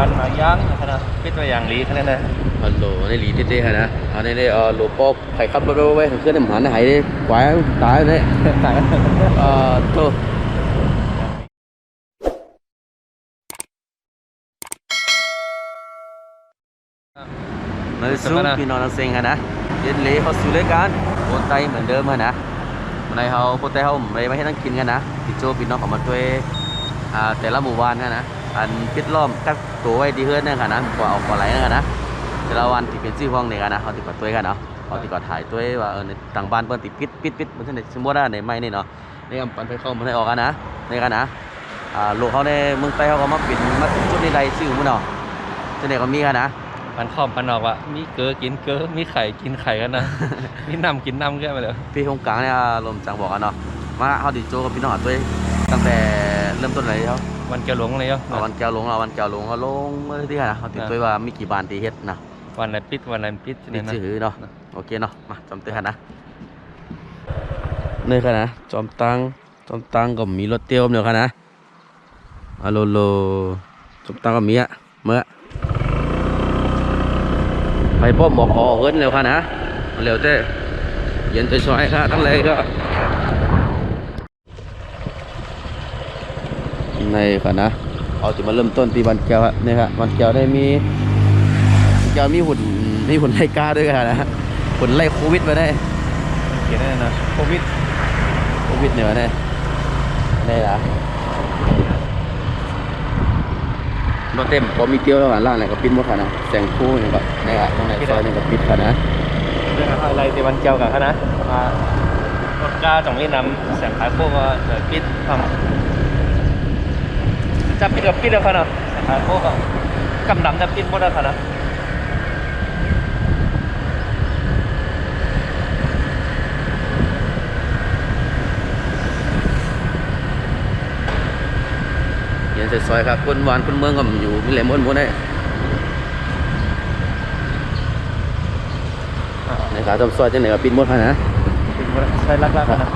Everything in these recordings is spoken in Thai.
านมาย่างนะปิดตัวอย่างลีขนาดนั้นฮัลโหลในหลีเต้ๆนะเอาในในเออโลปอกใครขับรถไว้เครื่องน้ำมันหายเลยกวายตายเลยตางกันเอ่อโทษมาสู้พี่น้องนักเซงฮะนนะเย็นเลยเขาสู้เลยกันโอนไตเหมือนเดิมฮะนะวันในเขาโอนไตเขาไม่ไม่ให้นั่งกินกันนะพี่โจพี่น้องเขามาช่วยแต่ละหมู่บ้านฮะนะ อันปิดล้อมกักตัวไว้ดีเฮือนเนี่ยค่ะนะกว่าเอากว่าไหลเนี่ยค่ะนะแต่ละวันที่เป็นชื่อห้องเนี่ยกันนะเขาติดกับตัวกันเนาะเขาติดกับถ่ายตัวว่าเออในต่างบ้านเปิ้นติดปิดปิดปิดมันจะในสมมติว่าในไม่นี่เนาะในกำปันไปเข้ามันให้ออกกันนะในกันนะอ่าโลกเขาในเมืองไต้เขาก็มาปิดมาปิดจุดในใดชื่อมันเนาะจะไหนก็มีกันนะมันข้อมปันออกว่ามีเกลือกินเกลือมีไข่กินไข่กันนะมีน้ำกินน้ำแค่ไปเลยพี่ตรงกลางเนี่ยลมจังบอกกันเนาะมาเขาดิโจกับพี่น้องตัวตั้งแต่เริ่มต้นเลยเขา วันแกหลงเลยเนาะเอาวันแก้วลงเอาวันแก้วลงเขาลงเมื่อที่ไหนนะเขาติดตัวว่ามีกี่บานตีเฮ็ดนะวันไหนปิดวันไหนปิดนี่นะชื่อเนาะโอเคเนาะมาจอมเตือนนะนี่ค่ะนะจอมตังจอมตังก็มีรถเตี้ยวเดียวค่ะนะอะโลโลจอมตังก็มีอะเมื่อไปพ่อหมอกอเฮิร์นเร็วค่ะนะเร็วเจ้เย็นใจซอยค่ะทั้งเลยก็ ในค่ะนะเอาจะมาเริ่มต้นที่บันแก้วครับนี่ครับบันแก้วได้มีบันแก้วมีหุ่นมีหุ่นไล่กล้าด้วยค่ะนะหุ่นไล่โควิดมาได้เขียนได้นะโควิดโควิดเนี่ยมาได้ได้ละรถเต็มพอมีเตี้ยวแล้วกันล่างไหนก็ปิดหมดค่ะนะแสงคู่เนี่ยก็นี่ค่ะตรงไหนซอยนี่ก็ปิดค่ะนะเรื่องอะไรที่วันเกี่ยวกับเขานะมารถกล้าจ่องนี้นำแสงขายพวกว่าเกิดปิดทำ จะปิดกับปิดแล้วเขานะแสงขายพวกกำดำจะปิดหมดแล้วเขานะเย็นซอยๆครับคนหวานคนเมืองก็อยู่มีแหลมอ้นหมดได้ในขาจอมซอยจังไหนก็ปิดหมดค่ะนะปิดหมดแล้วใช้ลักๆเขานะ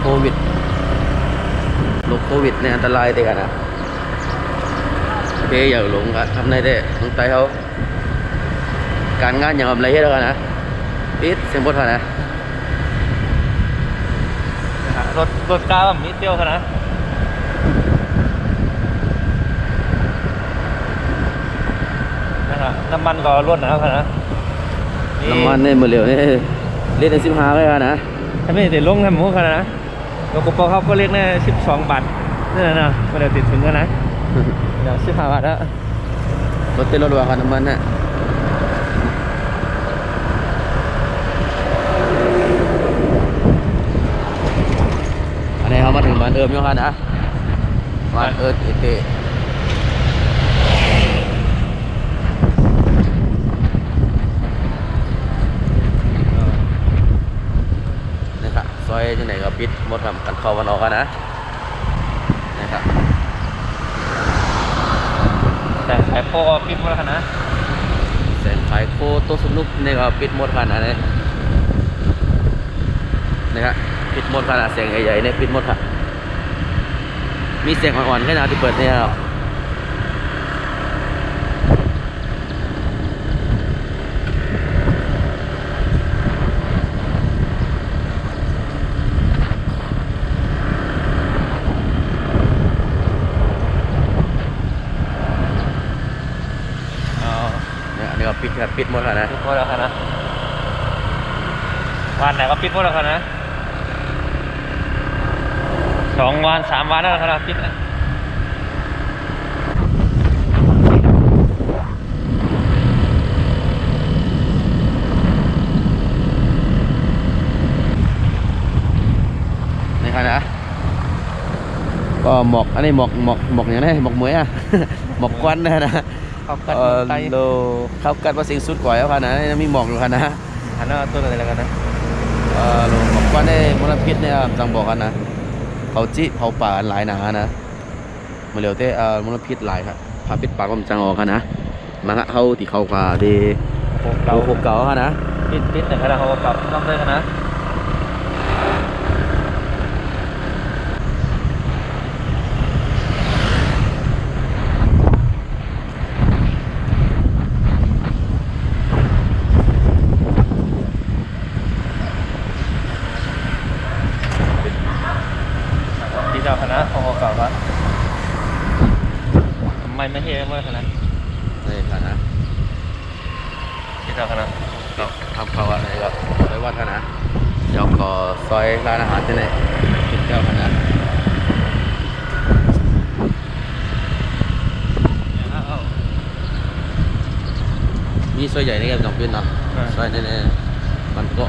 โควิด โรคโควิดเนี่ยอันตรายเด็กอะนะโอเคอย่าหลงครับทำได้เด้เมืองไทยเขาการงานอย่างไรเฮ็ดแล้วกันนะปิดเสียงบดค่ะนะรถรถกล้าแบบมีเตี้ยวเขานะนะครับน้ำมันก็รวดหนาวเขานะน้ำมันเนี่ยมือเร็วเนี่ยเล่นในสิบห้าเลยกันนะถ้าไม่ติดลงทำหมูเขานะ รถกระเป๋าเขาก็เรียกเนี่ยสิบสองบาทนี่นนะไม่ได้ติดถึงกันนะเดี๋ยวสิบห้าบาทแล้วรถเต้นรถว่าคันน้ำมันน่ะอันนี้เขามาถึงบ้านเอิมยังคันนะบ้านเอิร์ดเอเต นี่ครับซอย ที่ไหนก็ปิดมดทำกันเข้าวันออกกันนะนี่ครับแต่ขายโคก็ปิดหมดแล้วนะแสงไฟโคโต๊ะสนุกนี่ก็ปิดหมดคันนะเนี่ยนี่ครับปิดหมดกันนะเสียงใหญ่ๆเนี่ยปิดหมดครับมีเสียงอ่อนๆแค่นาที่เปิดเนี่ยครับเนี่ยอันนี้ก็ ปิดครับปิดหมดกันนะปิดหมดแล้วนะวันไหนก็ปิดหมดแล้วนะสองวันสามวันแล้วนะปิดนะนี่ครับนะก็หมอกอันนี้หมอกหมอกหมอกอย่างไรหมอกเหมยอะหมอกควันนะนะ เขากัดเออไตโลเข้ากันว่าสิ่งสุดกว่าแล้วค่ะนะมีหมอกอยู่ค่ะนะหันหน้าต้นอะไรแล้วกันนะเออโลหมอกควันได้มลพิษเนี่ยจังบอกกันนะเขาจิเผาป่าหลายหนานะมาเร็วเต้เอ่อมลพิษหลายครับพาปิดปากก็มันจังออกกันนะมาฮะเขาที่เขากว่าดีโอ้เราเราพบเก่าค่ะนะปิดปิดแต่ขณะเขาก็กลับน้ำเลยกันนะม้ไม่เท่เมื่อขนาดนี่ค่ะนะที่เราขนาดก็ทำเขาอะไรก็ไปวัดค่ะนะเดี๋ยวขอซอยร้านอาหารที่ไหนปิดเจ้าค่ะนะมีซอยใหญ่ในกันกับเป็นเนาะซอยนี่ๆมันก็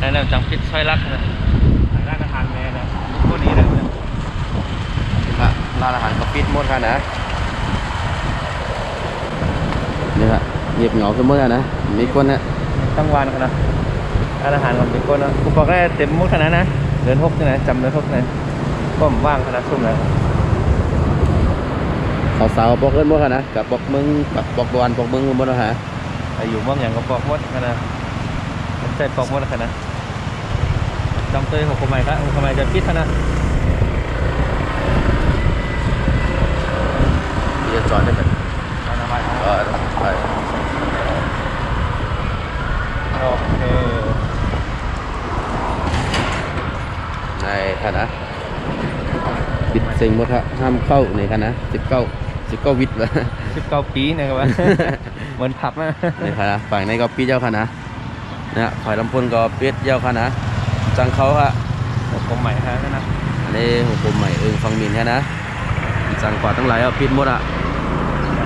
แนะนำจังพิษซอยรักนะร้านอาหารแม่นะพวกนี้นะค่ะร้านอาหารก็ปิดหมดค่ะนะ นี่ค่ะเงียบเหงาขึ้นหมดแล้วนะ มีคนนะตั้งวันขนาดร้านอาหารของเป็นคนนะกูบอกได้เต็มมุดขนาดนะเดินทกนี่นะจำเดินทกนี่ก็ผมว่างขนาดซุ่มแล้วเขาสาวบอกเอิ้นหมดค่ะนะกับบอกมึงกับบอกบอลบอกมึงหมดแล้วฮะอายุมั่งอย่างก็ปอกมดขนาดมันใจปอกมดขนาดจำเตยของคนใหม่ครับคนใหม่จะพิษขนาดที่จะจอดได้แบบร้านอาหารเออไป โอเคในค่ะนะปิดเซ็งหมดฮะห้ามเข้าในค่ะนะสิบเก้าสิบเก้าวิทย์วะสิบเก้าปีนะครับว่าเหมือนผับนะในค่ะนะฝั่งในก็ปิดเจ้าค่ะนะนะฝ่ายลำพูนก็ปิดเจ้าค่ะนะจังเขาค่ะผมใหม่ฮะนะอันนี้หัวผมใหม่เอิงฟังมินแค่นะจังกว่าตั้งหลายเอาปิดหมดอะ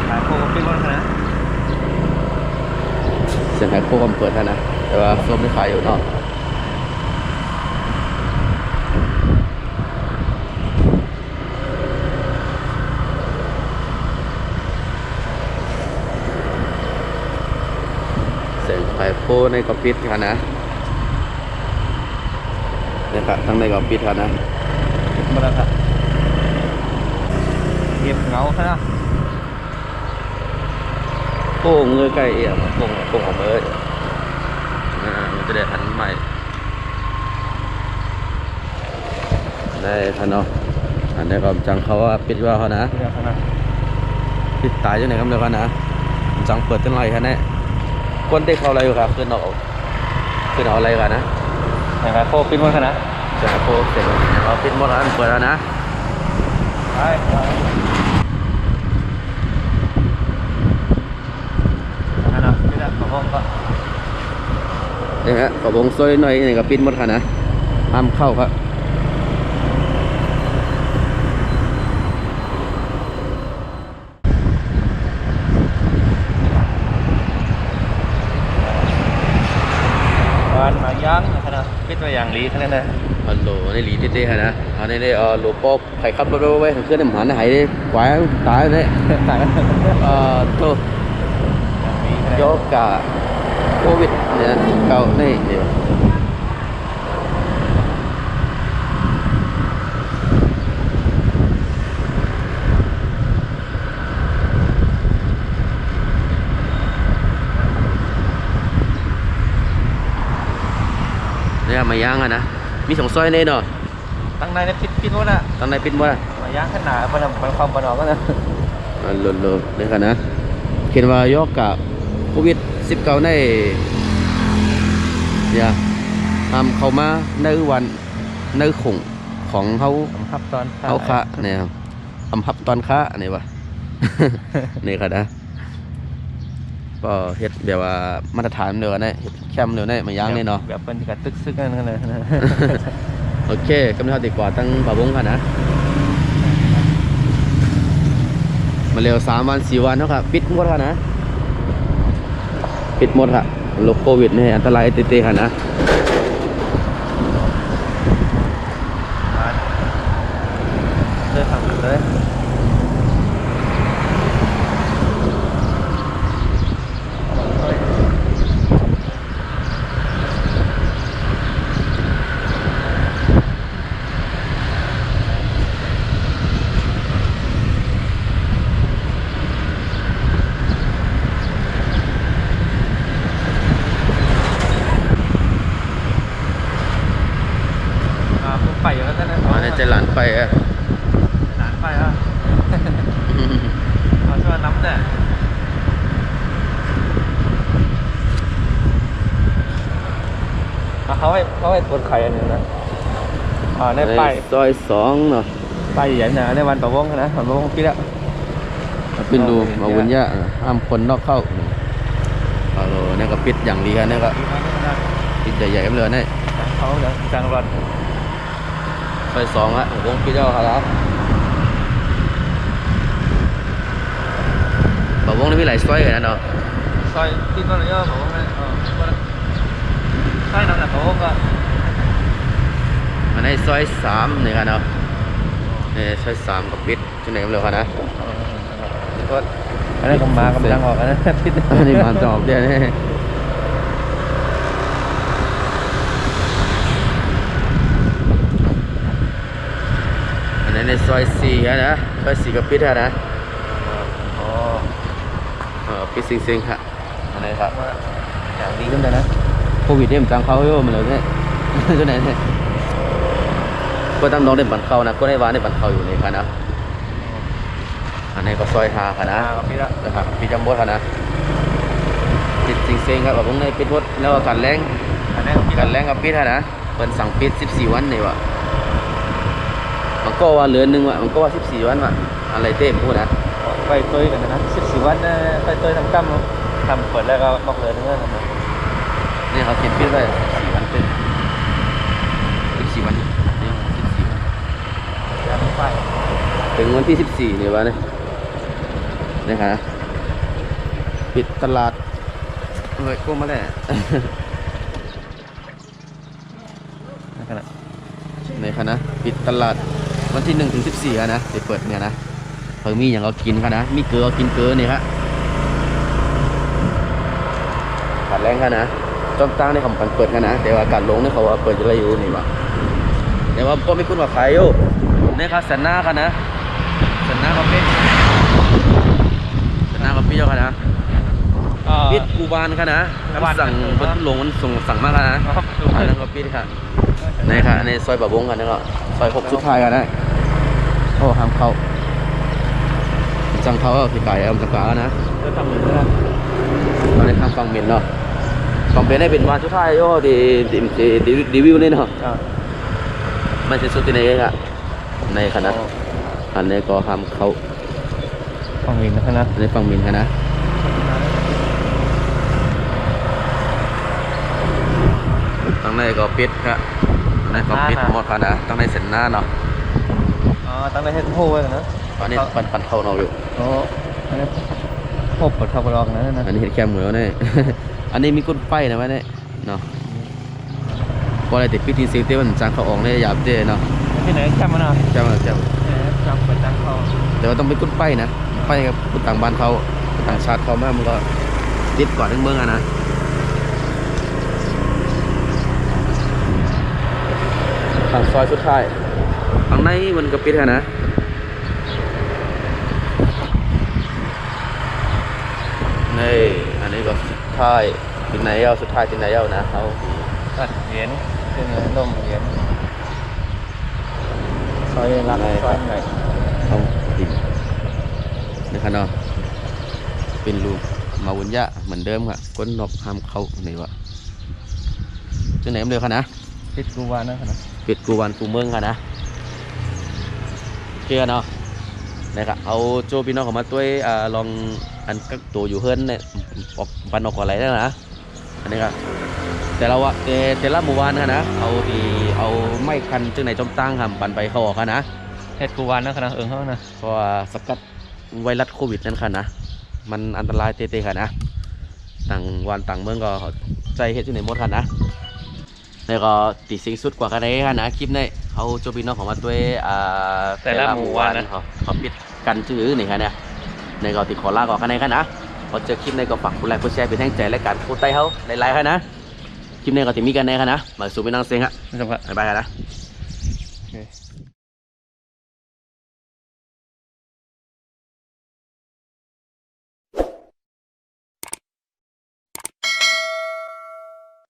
ขายโคกปิ้งวันนะ เสียงไฮโคกำเปิดค่ะนะ แต่ว่าส้มไม่ขายอยู่นาะเสียงไฮโคในก็ปิดค่ะนะเนี่ยค่ะทั้งในก็ปิดค่ะนะมาแล้วครับเก็บเงาซะ นะโป้งเงยใกล้เอี่ยมโป้งโป้งออกมาเลยอ่ามันจะได้หันใหม่ ได้ท่านเนาะอันนี้ก็จังเขาว่าปิดว่าเขานะเดี๋ยวนะปิดตายจังไหนครับเดี๋ยวกันนะจังเปิดตั้งไรคะเนี่ยคนที่เขาอะไรอยู่ครับขึ้นเอาขึ้นเอาอะไรกันนะขายโคกปิ้งวันนะจะโพสเสร็จแล้วเราปิดหมดแล้วเปิดแล้วนะไปนะ นะพี่นะของห้องก็นี่ฮะขอบงซอยหน่อยนี่ก็ปิดหมดค่ะนะห้ามเข้าครับบ้านมาย่างนะปิดตัวอย่างลีขนาดนั้นฮัลโหลในหลีเต้ๆค่ะนะอันนี้ได้เออโลโป๊กใครขับรถไว้เครื่องน้ำมันหายเลยกวายตายเลยขายเอ่อโทษ โยกะโควิดเนี่ยเก่านี่เดี๋ยวเนี่ยมาย่างอะนะ มีสองซอยเน่เนาะตั้งในปิดปิดวันอะตอนไหนปิดบ่ล่ะมาย่างขนาดมันมันความปนออกก็นะอันโลดๆเลยค่ะนะเขียนว่ายกกับ โควิด19ในเนี่ยทำเข้ามาในวันในขงของเขาผมขับตอนเขาคะเนี่ยทำพับตอนคะนี่วะนี่ค่ะนะก็เฮ็ดแบบว่ามาตรฐานเดียวกันได้เฮ็ดแคมเดียวได้มาย่างนี่เนาะแบบเป็นกระตึกซึกนั่นเลยนะโอเคกำลังติดกว่าตั้งป่าบงค่ะนะมาเร็วสามวันสี่วันเนาะครับปิดหมดค่ะนะ ปิดหมดฮะโรคโควิดนี่อันตรายเตะๆค่ะนะ เลยทำเลย อ่าผมไปอยู่แล้วท่านนะ มาในใจหลานไปอะ หลานไปอะมาช่วยน้ำแต่อะเขา ให้เขาให้ตรวจไข่อันหนึ่งนะอ่าในป้ายซอยสองเนาะป้ายใหญ่ๆนะในวันประวงนะวันประวงปีละเป็นรูมาวุ้นยะห้ามคนนอกเข้าเออนี่ก็ปิดอย่างดีครับนี่ก็ปิดใหญ่ๆกันเลยนี่เขาอย่างกลางรถซอยสองอะวงปิดเจ้าครับบอกวงนี้มีหลายซอยเลยนะเนาะซอยที่ก็เลยบอกว่าเออใช่นั่นแหละเขาก็อันนี้ซอยสามนี่ครับเนาะนี่ซอยสามก็ปิดจุดไหนกันเลยครับนะก็อันนี้ก็มากำลังออกนะพิษอันนี้มันจะออกเดี๋ยวนี่อันนี้ในซอยสี่อะนะซอยสี่ก็ปิดอะนะอ๋อเออปิดซิงๆครับอันนี้ครับอย่างดีขึ้นเลยนะ โควิดเนี่ยมันจังเขาโยมันเลยเนี่ยจุดไหนเนี่ยก็ตั้งน้องได้บันเขานะก็ได้วานได้บันเขาอยู่ในค่ะนะอันนี้ก็ซอยหาค่ะนะกับพี่ละนะครับพี่จำบดค่ะนะปิดซิงๆครับแบบพวกนี้ปิดหมดแล้วก็กันแรงอันนี้พี่กัละนแรงกับปิดค่ะนะเปิ้นสั่งปิด14 วันนี่วะมันก็ว่าเหลือหนึงวะมันก็ว่า 14 วันวะอะไรเต้มพูดนะไปตัวกันนะสิบสี่วันไปตัวทำกั้มทำเปิดแล้วก็บอกเลยนึกว่าทำไมนี่ เขาเขียนปิดไว้14วันเต็ม14วันนี่14วันยังไปถึงวันที่14เนี่ยวะเนี่ยนี่ค่ะปิดตลาดเฮ้ยกูมาแล้วนะครับในค่ะนะปิดตลาดวันที่1ถึง14อะนะจะเปิดเนี่ยนะเพิ่งมีอย่างเรากินค่ะนะ มีเกลือกินเกลือนี่ครับกัดแรงค่ะนะ จอมตั้งในของปันเปิดค่ะนะ แต่ว่าการลงเนี่ยเขาว่าเปิดจะไรอยู่นี่วะแต่ว่าก็ไม่คุ้นว่าใครอยู่นี่ครับสันหน้าค่ะนะสันหน้าก็เป็นสันหน้าก็พี่เจ้าค่ะนะปิดกูบานค่ะนะแล้วบ้านสั่งเออมันลงมันส่งสั่งมาค่ะนะครับดูอันนั้นก็ปิดค่ะในค่ะในซอยบะบงกันนะก็ซอยหกสุดท้ายกันนะโอ้ห้ามเข้าจังเขาก็คือไก่เอาจังกานะจะทำเหมือนกันตอนนี้ทางฟังเมนเนาะ ฟังเมนได้เป็นวันสุดท้ายโอ้ดีดีดีดีดีวิวนี่เนาะอ่าไม่ใช่สุดที่ไหนค่ะในคณะอันนี้ก็ห้ามเข้าฟังวินนะครับนะอันนี้ฟังเมนค่ะนะตั้งในก็ปิดครับตั้งในก็ปิดหมดค่ะนะตั้งในเส้นหน้าเนาะอ๋อตั้งแต่เฮ็ดโฮไว้กันนะตอนนี้ปันปันเข้าเราอยู่อ๋ออันนี้โฮเปิดเข้าไปลองนะนะอันนี้เห็ดแคมหมูแล้วเนี่ย อันนี้มีก้นไฟนะวะเนี่ยเนาะพออะไรติดพิธีซีเต้มันจางเขาออกเนี่ยหยาบเจ้เนาะที่ไหนแคมป์นะเจ้าเจ้าจำเปิดจังเข้าแต่ว่าต้องเป็นก้นไฟนะไฟกับคนต่างบ้านเขาต่างชาติเขามามันก็ติดก่อนทั้งเมืองอะนะทางซอยสุดท้ายทางในมันก็ปิดอะนะนี่อันนี้ก็สุด ท้ายที่ไหนเอาสุดท้ายที่ไหนเอานะเขาตัดเหรียญเป็นลมเหรียญซอยรักซอยไหนเอาดินนะครับเนาะเป็นรูปมาวุญยะเหมือนเดิมค่ะก้นนกห้ามเข้าไหนวะจังไหนมันเร็วค่ะนะพิษกูวานะครับปิดกูวันกูเมืองค่ะนะเชื่อเนาะนะครับเอาโจพี่น้องเของมาตัวอ่าลอง อันกักตัวอยู่เฮิรนเนี่ยออกปันออกอะไรได้นะอันนี้ครับแต่เราอะแต่แต่ละหมู่บ้านค่ะนะเอาที่เอาไม้คันจึงไหนจอมตั้งค่ะปันไปเขาออกค่ะนะเฮ็ดกูวานนะครับเอิงเขานะเพราะว่าสกัดไวรัสโควิดนั่นค่ะนะมันอันตรายเตะๆค่ะนะต่างวันต่างเมืองก็ใจเฮ็ดอยู่ในหมดค่ะนะแล้วก็ติดสิ่งสุดกว่ากันได้ค่ะนะคลิปนี้เขาโจบีน้องของมาด้วยอ่าเขาเขาปิดกันชื่อนี่ค่ะเนี่ย ในก็ติดขอลาก่อนกันในค่ะนะพอเจอคลิปในก็ฝากกดไลค์กดแชร์เป็นแรงใจและการโคตรไต้เขาในไลน์ค่ะนะคลิปนี้ก็ติมีกันในค่ะนะมาสู่พี่น้องเซ็งค่ะไม่จำกัดบ๊ายบายค่ะนะ